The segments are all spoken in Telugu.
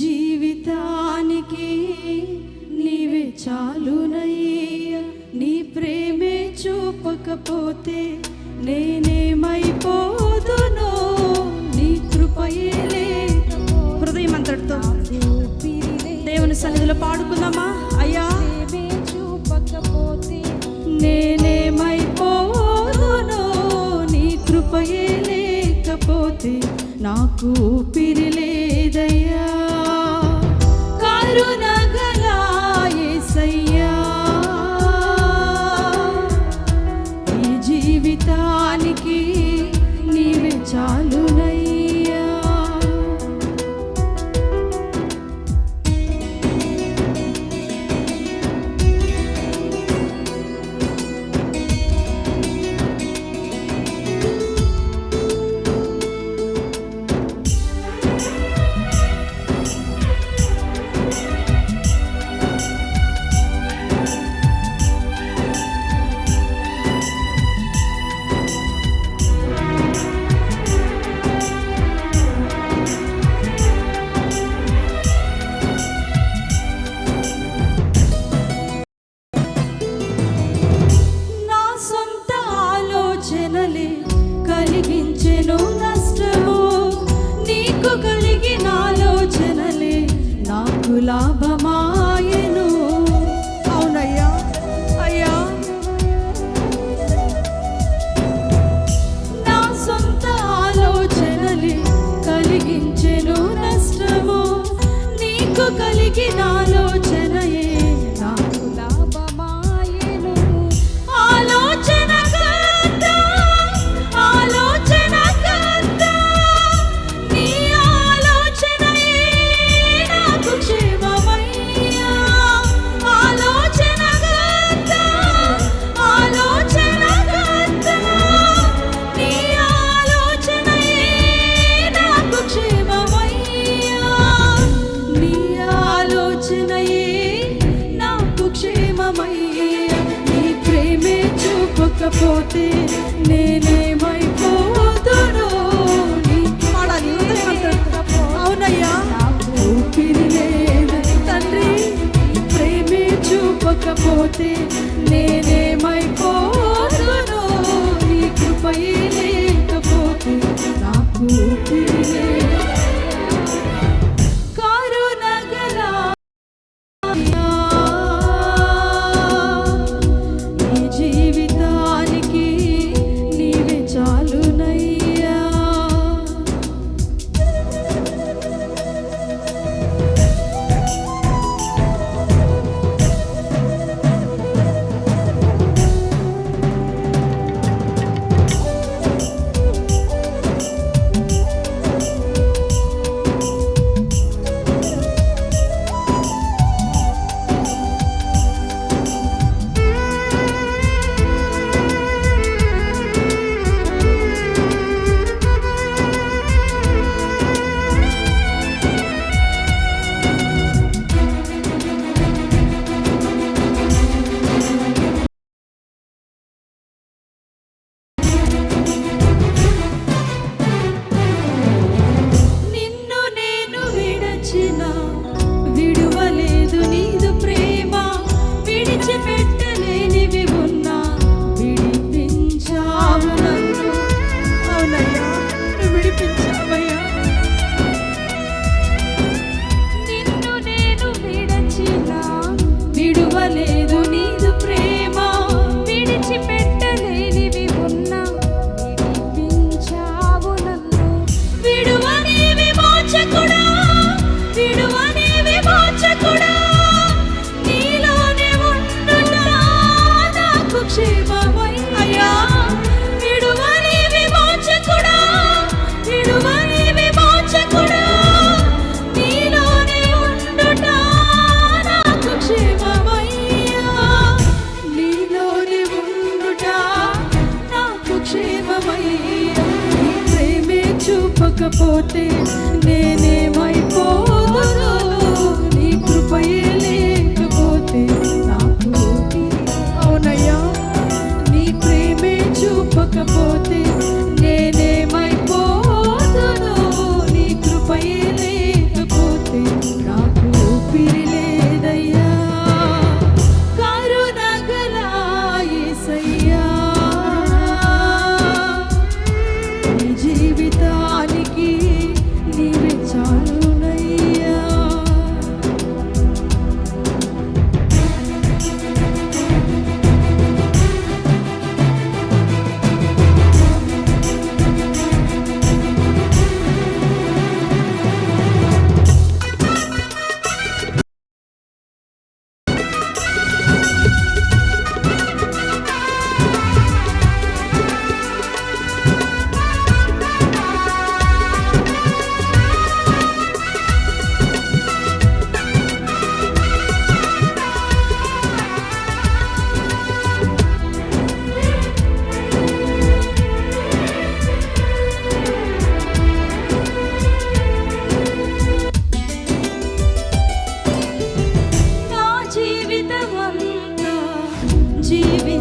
జీవితానికి నీవే చాలునయ్య. నీ ప్రేమే చూపకపోతే నేనేమైపోదును? నీ కృపయే హృదయం అంతటితో దేవుని సన్నిధిలో పాడుకుందామా? అయ్యా. చూపకపోతే నేనేమైపోదును? నీ కృపయే లేకపోతే నాకు ఊపిరి లేదయ్యా. జీవితానికి నీవే చాలు. కలిగిన ఆలోచన. లేకపోతే నేనేమైపోతానో అవునయ్యా. ఊపిరి లేదని తండ్రి ప్రేమే చూపకపోతే నేనేమైపోతానో నీ కృపయే లేకపోతే నాకు ఊపిరి జీవి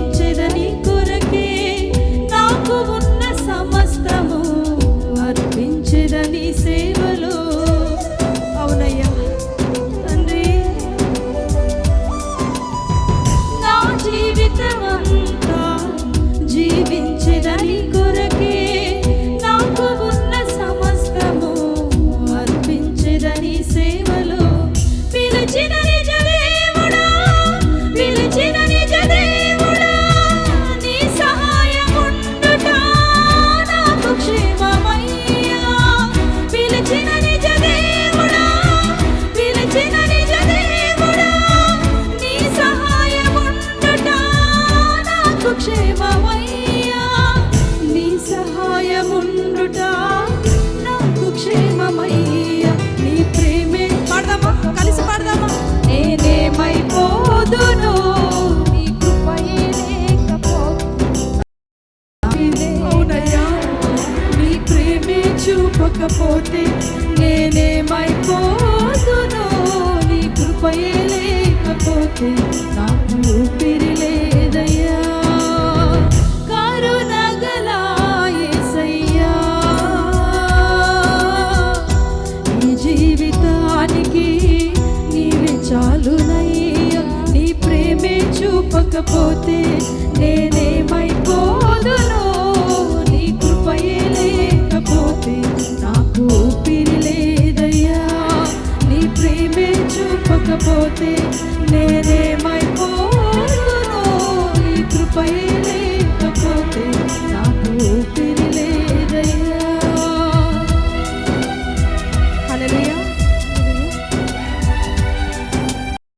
లేకపోతే నాకు ఊపిరి లేదయ్యా. జీవితానికి నీవే చాలునయ్యా. నీ ప్రేమే చూపకపోతే হাতে মেরে